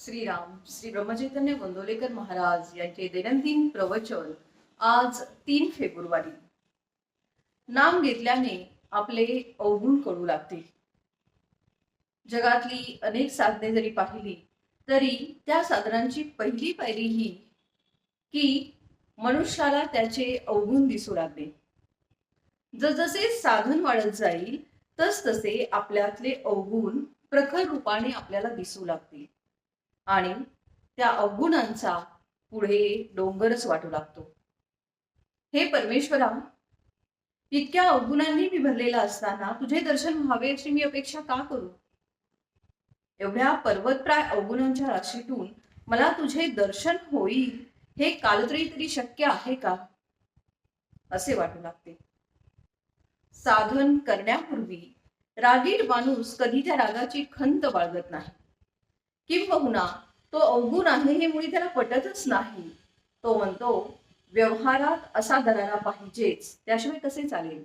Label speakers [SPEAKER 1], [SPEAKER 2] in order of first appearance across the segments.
[SPEAKER 1] श्रीराम श्री ब्रह्मचैतन्य गोंदोलेकर महाराज यांचे दैनंदिन प्रवचन आज तीन फेब्रुवारी. नाम घेतल्याने आपले अवगुण कळू लागते. जगातली अनेक साधने जरी पाहिली तरी त्या साधनांची पहिली पायरी ही की मनुष्याला त्याचे अवगुण दिसू लागले जसजसे साधन वाढत जाईल तस तसे आपल्यातले अवगुण प्रखर रूपाने आपल्याला दिसू लागतील. आणि त्या अवगुणांचा पुढे डोंगरच वाटू लागतो. हे परमेश्वरा इतक्या अवगुणांनी मी भरलेला असताना तुझे दर्शन व्हावे अशी मी अपेक्षा का करू? एवढ्या पर्वतप्राय अवगुणांच्या राशीतून मला तुझे दर्शन होईल हे कालतरी तरी शक्य आहे का? असे वाटू लागते. साधन करण्यापूर्वी रागीट माणूस कधी त्या रागाची खंत बाळगत नाही. किंबहुना तो अवगुण आहे हे मुळी त्याला पटतच नाही. तो म्हणतो व्यवहारात असा दरारा पाहिजेच त्याशिवाय कसे चालेल?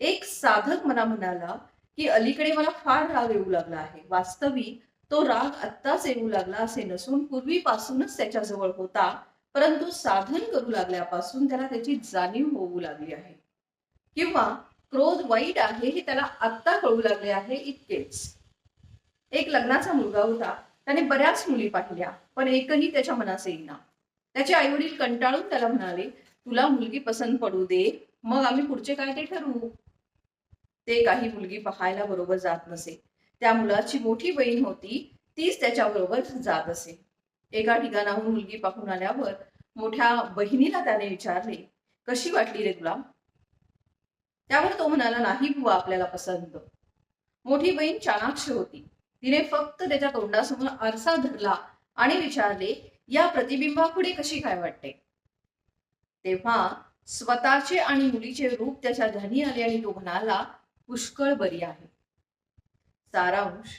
[SPEAKER 1] एक साधक मला म्हणाला की अलीकडे मला फार राग येऊ लागला आहे. वास्तविक तो राग आत्ताच येऊ लागला असे नसून पूर्वीपासूनच त्याच्याजवळ होता परंतु साधन करू लागल्यापासून त्याला त्याची जाणीव होऊ लागली आहे. किंवा क्रोध वाईट आहे हे त्याला आत्ता कळू लागले आहे इतकेच. एक लग्नाचा मुलगा होता. त्याने बऱ्याच मुली पाहिल्या पण एकही त्याच्या मनास येईना. त्याचे आई वडील कंटाळून त्याला म्हणाले तुला मुलगी पसंत पडू दे मग आम्ही पुढचे काय ते ठरवू? ते काही मुलगी पाहायला बरोबर जात नसे. त्या मुलाची मोठी बहीण होती तीच त्याच्याबरोबर जात असे. एका ठिकाणाहून मुलगी पाहून आल्यावर मोठ्या बहिणीला त्याने विचारले कशी वाटली रे तुला? त्यावर तो म्हणाला नाही बुवा आपल्याला पसंत. मोठी बहीण चाणाक्ष होती. तिने फक्त त्याच्या तोंडासमोर आरसा धरला आणि विचारले या प्रतिबिंबापुढे कशी काय वाटते? तेव्हा स्वतःचे आणि मुलीचे रूप त्याच्या धनी आले आणि तो म्हणाला पुष्कळ बरी आहे. सारांश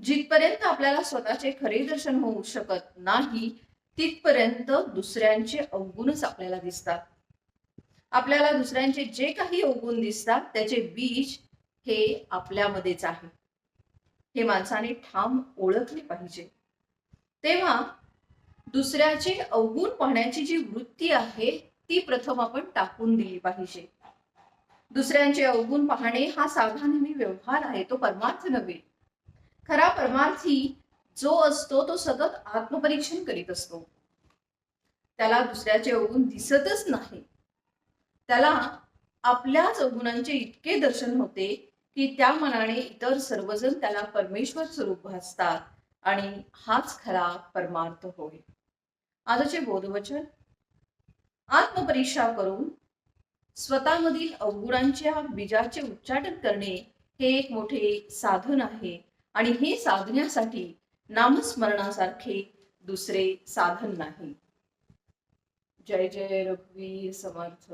[SPEAKER 1] जिथपर्यंत आपल्याला स्वतःचे खरे दर्शन होऊ शकत नाही तिथपर्यंत दुसऱ्यांचे अवगुणच आपल्याला दिसतात. आपल्याला दुसऱ्यांचे जे काही अवगुण दिसतात त्याचे बीज हे आपल्यामध्येच आहे. हे माणसाने ठाम ओळखले पाहिजे. तेव्हा दुसऱ्याचे अवगुण पाहण्याची जी वृत्ती आहे ती प्रथम आपण टाकून दिली पाहिजे. दुसऱ्यांचे अवगुण पाहणे हा साधा नेहमी व्यवहार आहे तो परमार्थ नव्हे. खरा परमार्थी जो असतो तो सतत आत्मपरीक्षण करीत असतो. त्याला दुसऱ्याचे अवगुण दिसतच नाही. त्याला आपल्याच अवगुणांचे इतके दर्शन होते की त्या मनाने इतर सर्वजण त्याला परमेश्वर स्वरूप भासतात आणि हाच खरा परमार्थ होय. आजचे बोधवचन. आत्मपरीक्षा करून स्वतःमधील अवगुणांच्या बीजाचे उच्चाटन करणे हे एक मोठे साधन आहे आणि हे साधण्यासाठी नामस्मरणासारखे दुसरे साधन नाही. जय जय रघुवीर समर्थ.